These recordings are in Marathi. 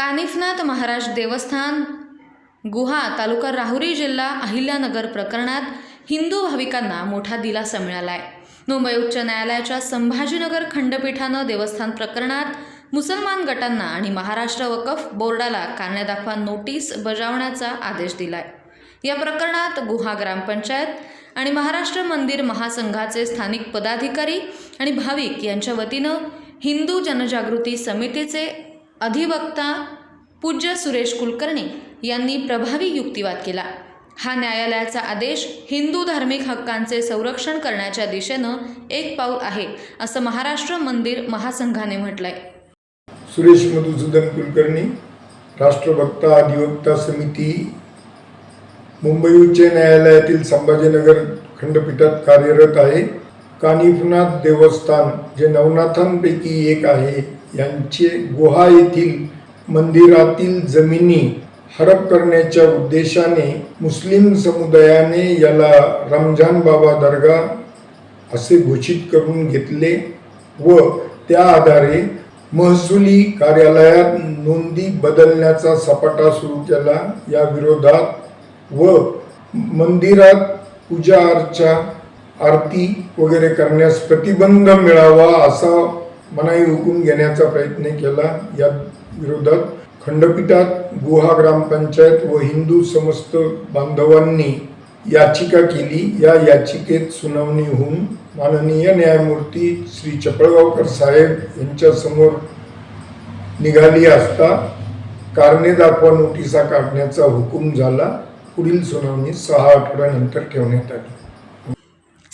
कानिफनाथ महाराज देवस्थान गुहा तालुका राहुरी जिल्हा अहिल्यानगर प्रकरणात हिंदू भाविकांना मोठा दिलासा मिळाला आहे मुंबई उच्च न्यायालयाच्या संभाजीनगर खंडपीठानं देवस्थान प्रकरणात मुसलमान गटांना आणि महाराष्ट्र वकफ बोर्डाला कारणे दाखवा नोटीस बजावण्याचा आदेश दिलाय. या प्रकरणात गुहा ग्रामपंचायत आणि महाराष्ट्र मंदिर महासंघाचे स्थानिक पदाधिकारी आणि भाविक यांच्या वतीनं हिंदू जनजागृती समितीचे अधिवक्ता पूज्य सुरेश कुलकर्णी यांनी प्रभावी युक्तिवाद केला. हा न्यायालयाचा आदेश हिंदू धार्मिक हक्कांचे संरक्षण करण्याच्या दिशेनं एक पाऊल आहे असं महाराष्ट्र मंदिर महासंघाने म्हटलंय. सुरेश मधुसूदन कुलकर्णी राष्ट्रभक्ता अधिवक्ता समिती मुंबई उच्च न्यायालयातील संभाजीनगर खंडपीठात कार्यरत आहे. कानिफनाथ देवस्थान जे नवनाथांपैकी एक आहे यांचे गुहा येथील मंदिरातील जमिनी हडप करण्याच्या उद्देशाने मुस्लिम समुदायाने याला रमजान बाबा दर्गा असे घोषित करून घेतले व त्या आधारे महसुली कार्यालयात नोंदी बदलण्याचा सपाटा सुरू केला या विरोधात व मंदिरात पूजा अर्चा आरती वगैरे करण्यास प्रतिबंध मिळावा असा मनाई हुकूम घेण्याचा प्रयत्न केला. या विरोधात खंडपीठात गुहा ग्रामपंचायत व हिंदू समस्त बांधवांनी याचिका केली. या याचिकेत सुनावणी होऊन माननीय न्यायमूर्ती श्री चपळगावकर साहेब यांच्यासमोर निघाली असता कारणे दाखवा नोटिसा काढण्याचा हुकूम झाला. पुढील सुनावणी सहा आठवड्यानंतर ठेवण्यात आली.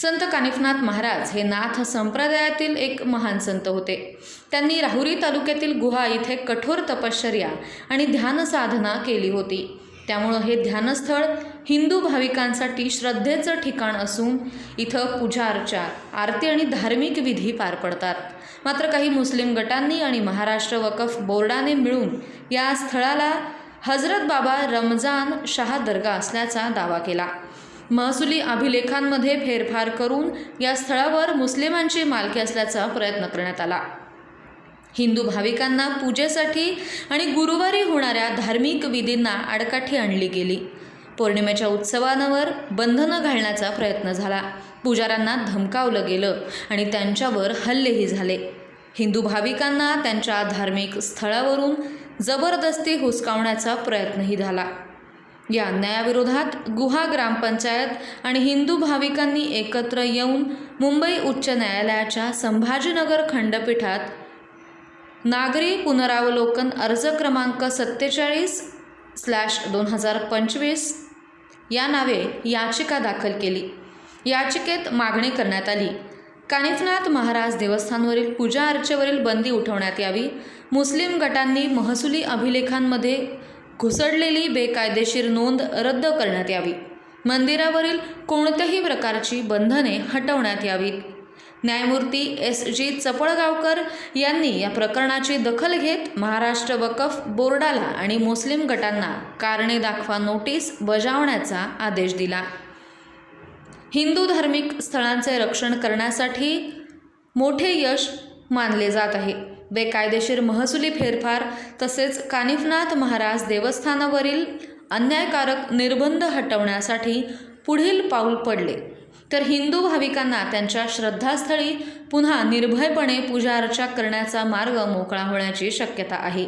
संत कानिफनाथ महाराज हे नाथ संप्रदायातील एक महान संत होते. त्यांनी राहुरी तालुक्यातील गुहा इथे कठोर तपश्चर्या आणि ध्यान साधना केली होती. त्यामुळं हे ध्यानस्थळ हिंदू भाविकांसाठी श्रद्धेचं ठिकाण असून इथं पूजा अर्चा आरती आणि धार्मिक विधी पार पडतात. मात्र काही मुस्लिम गटांनी आणि महाराष्ट्र वकफ बोर्डाने मिळून या स्थळाला हजरत बाबा रमजान शाह दर्गा असल्याचा दावा केला. महसुली अभिलेखांमध्ये फेरफार करून या स्थळावर मुस्लिमांची मालकी असल्याचा प्रयत्न करण्यात आला. हिंदू भाविकांना पूजेसाठी आणि गुरुवारी होणाऱ्या धार्मिक विधींना आडकाठी आणली गेली. पौर्णिमेच्या उत्सवांवर बंधनं घालण्याचा प्रयत्न झाला. पुजाऱ्यांना धमकावलं गेलं आणि त्यांच्यावर हल्लेही झाले. हिंदू भाविकांना त्यांच्या धार्मिक स्थळावरून जबरदस्ती हुसकावण्याचा प्रयत्नही झाला. या अन्यायाविरोधात गुहा ग्रामपंचायत आणि हिंदू भाविकांनी एकत्र येऊन मुंबई उच्च न्यायालयाच्या संभाजीनगर खंडपीठात नागरी पुनरावलोकन अर्ज क्रमांक सत्तेचाळीस स्लॅश दोन हजार पंचवीस या नावे याचिका दाखल केली. याचिकेत मागणी करण्यात आली. कानिफनाथ महाराज देवस्थानवरील पूजा अर्चेवरील बंदी उठवण्यात यावी. मुस्लिम गटांनी महसुली अभिलेखांमध्ये घुसडलेली बेकायदेशीर नोंद रद्द करण्यात यावी. मंदिरावरील कोणत्याही प्रकारची बंधने हटवण्यात यावीत. न्यायमूर्ती एस जी चपळगावकर यांनी या प्रकरणाची दखल घेत महाराष्ट्र वकफ बोर्डाला आणि मुस्लिम गटांना कारणे दाखवा नोटीस बजावण्याचा आदेश दिला. हिंदू धार्मिक स्थळांचे रक्षण करण्यासाठी मोठे यश मानले जात आहे. बेकायदेशीर महसुली फेरफार तसेच कानिफनाथ महाराज देवस्थानावरील अन्यायकारक निर्बंध हटवण्यासाठी पुढील पाऊल पडले. तर हिंदू भाविकांना त्यांच्या श्रद्धास्थळी पुन्हा निर्भयपणे पूजा अर्चा करण्याचा मार्ग मोकळा होण्याची शक्यता आहे.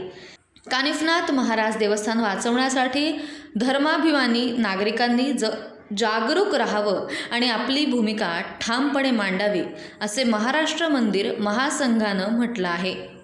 कानिफनाथ महाराज देवस्थान वाचवण्यासाठी धर्माभिमानी नागरिकांनी ज जागरूक राहावं आणि आपली भूमिका ठामपणे मांडावी असे महाराष्ट्र मंदिर महासंघानं म्हटलं आहे.